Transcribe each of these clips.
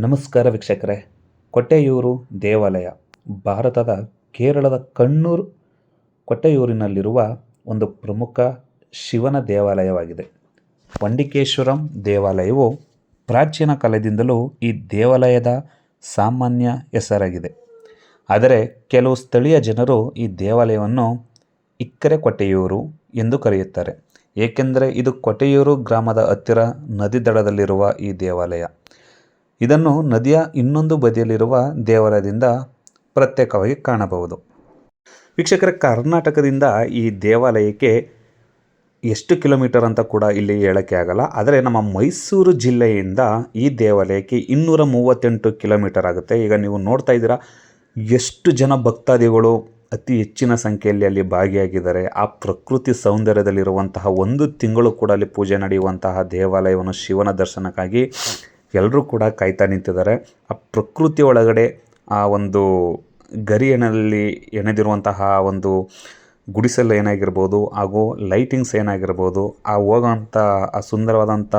ನಮಸ್ಕಾರ ವೀಕ್ಷಕರೇ. ಕೊಟ್ಟೆಯೂರು ದೇವಾಲಯ, ಭಾರತದ ಕೇರಳದ ಕಣ್ಣೂರು ಕೊಟ್ಟೆಯೂರಿನಲ್ಲಿರುವ ಒಂದು ಪ್ರಮುಖ ಶಿವನ ದೇವಾಲಯವಾಗಿದೆ. ವಂಡಿಕೇಶ್ವರಂ ದೇವಾಲಯವು ಪ್ರಾಚೀನ ಕಾಲದಿಂದಲೂ ಈ ದೇವಾಲಯದ ಸಾಮಾನ್ಯ ಹೆಸರಾಗಿದೆ. ಆದರೆ ಕೆಲವು ಸ್ಥಳೀಯ ಜನರು ಈ ದೇವಾಲಯವನ್ನು ಇಕ್ಕರೆ ಕೊಟ್ಟೆಯೂರು ಎಂದು ಕರೆಯುತ್ತಾರೆ. ಏಕೆಂದರೆ ಇದು ಕೊಟ್ಟೆಯೂರು ಗ್ರಾಮದ ಹತ್ತಿರ ನದಿ ದಡದಲ್ಲಿರುವ ಈ ದೇವಾಲಯ. ಇದನ್ನು ನದಿಯ ಇನ್ನೊಂದು ಬದಿಯಲ್ಲಿರುವ ದೇವಾಲಯದಿಂದ ಪ್ರತ್ಯೇಕವಾಗಿ ಕಾಣಬಹುದು. ವೀಕ್ಷಕರ, ಕರ್ನಾಟಕದಿಂದ ಈ ದೇವಾಲಯಕ್ಕೆ ಎಷ್ಟು ಕಿಲೋಮೀಟರ್ ಅಂತ ಕೂಡ ಇಲ್ಲಿ ಹೇಳೋಕ್ಕೆ ಆಗಲ್ಲ. ಆದರೆ ನಮ್ಮ ಮೈಸೂರು ಜಿಲ್ಲೆಯಿಂದ ಈ ದೇವಾಲಯಕ್ಕೆ ಇನ್ನೂರ ಮೂವತ್ತೆಂಟು ಕಿಲೋಮೀಟರ್ ಆಗುತ್ತೆ. ಈಗ ನೀವು ನೋಡ್ತಾ ಇದ್ದೀರಾ, ಎಷ್ಟು ಜನ ಭಕ್ತಾದಿಗಳು ಅತಿ ಹೆಚ್ಚಿನ ಸಂಖ್ಯೆಯಲ್ಲಿ ಅಲ್ಲಿ ಭಾಗಿಯಾಗಿದ್ದಾರೆ. ಆ ಪ್ರಕೃತಿ ಸೌಂದರ್ಯದಲ್ಲಿರುವಂತಹ ಒಂದು ತಿಂಗಳು ಕೂಡ ಅಲ್ಲಿ ಪೂಜೆ ನಡೆಯುವಂತಹ ದೇವಾಲಯವನ್ನು ಶಿವನ ದರ್ಶನಕ್ಕಾಗಿ ಎಲ್ಲರೂ ಕೂಡ ಕಾಯ್ತಾ ನಿಂತಿದ್ದಾರೆ. ಆ ಪ್ರಕೃತಿ ಒಳಗಡೆ ಆ ಒಂದು ಗರಿಯನಲ್ಲಿ ಎಣೆದಿರುವಂತಹ ಒಂದು ಗುಡಿಸಲು ಏನಾಗಿರ್ಬೋದು ಹಾಗೂ ಲೈಟಿಂಗ್ಸ್ ಏನಾಗಿರ್ಬೋದು, ಆ ಹೋಗೋಂಥ ಆ ಸುಂದರವಾದಂಥ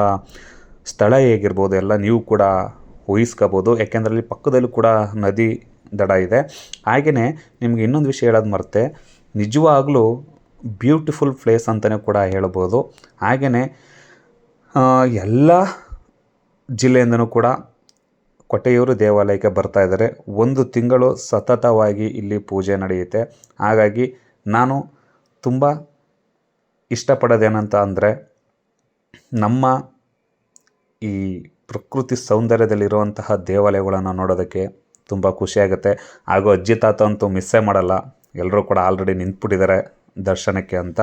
ಸ್ಥಳ ಹೇಗಿರ್ಬೋದು ಎಲ್ಲ ನೀವು ಕೂಡ ಊಹಿಸ್ಕೋಬೋದು. ಯಾಕೆಂದರೆ ಅಲ್ಲಿ ಪಕ್ಕದಲ್ಲೂ ಕೂಡ ನದಿ ದಡ ಇದೆ. ಹಾಗೆಯೇ ನಿಮಗೆ ಇನ್ನೊಂದು ವಿಷಯ ಹೇಳೋದು ಮರೆತೆ. ನಿಜವಾಗ್ಲೂ ಬ್ಯೂಟಿಫುಲ್ ಪ್ಲೇಸ್ ಅಂತಲೇ ಕೂಡ ಹೇಳ್ಬೋದು. ಹಾಗೆಯೇ ಎಲ್ಲ ಜಿಲ್ಲೆಯಿಂದನೂ ಕೂಡ ಕೊಟ್ಟೆಯೂರು ದೇವಾಲಯಕ್ಕೆ ಬರ್ತಾ ಇದ್ದಾರೆ. ಒಂದು ತಿಂಗಳು ಸತತವಾಗಿ ಇಲ್ಲಿ ಪೂಜೆ ನಡೆಯುತ್ತೆ. ಹಾಗಾಗಿ ನಾನು ತುಂಬ ಇಷ್ಟಪಡೋದೇನಂತ ಅಂದರೆ ನಮ್ಮ ಈ ಪ್ರಕೃತಿ ಸೌಂದರ್ಯದಲ್ಲಿರುವಂತಹ ದೇವಾಲಯಗಳನ್ನು ನೋಡೋದಕ್ಕೆ ತುಂಬ ಖುಷಿಯಾಗುತ್ತೆ. ಹಾಗೂ ಅಜ್ಜಿ ತಾತ ಅಂತೂ ಮಿಸ್ಸೇ ಮಾಡಲ್ಲ. ಎಲ್ಲರೂ ಕೂಡ ಆಲ್ರೆಡಿ ನಿಂತ್ಬಿಟ್ಟಿದ್ದಾರೆ ದರ್ಶನಕ್ಕೆ ಅಂತ.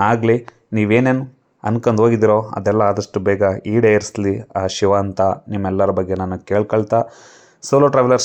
ಆಗಲಿ, ನೀವೇನೇನು ಅನ್ಕೊಂಡು ಹೋಗಿದ್ದೀರೋ, ಅದೆಲ್ಲ ಆದಷ್ಟು ಬೇಗ ಈಡೇರಿಸ್ಲಿ, ಆ ಶಿವ ಅಂತ ನಿಮ್ಮೆಲ್ಲರ ಬಗ್ಗೆ ನಾನು ಕೇಳ್ಕೊಳ್ತಾ. Solo travellers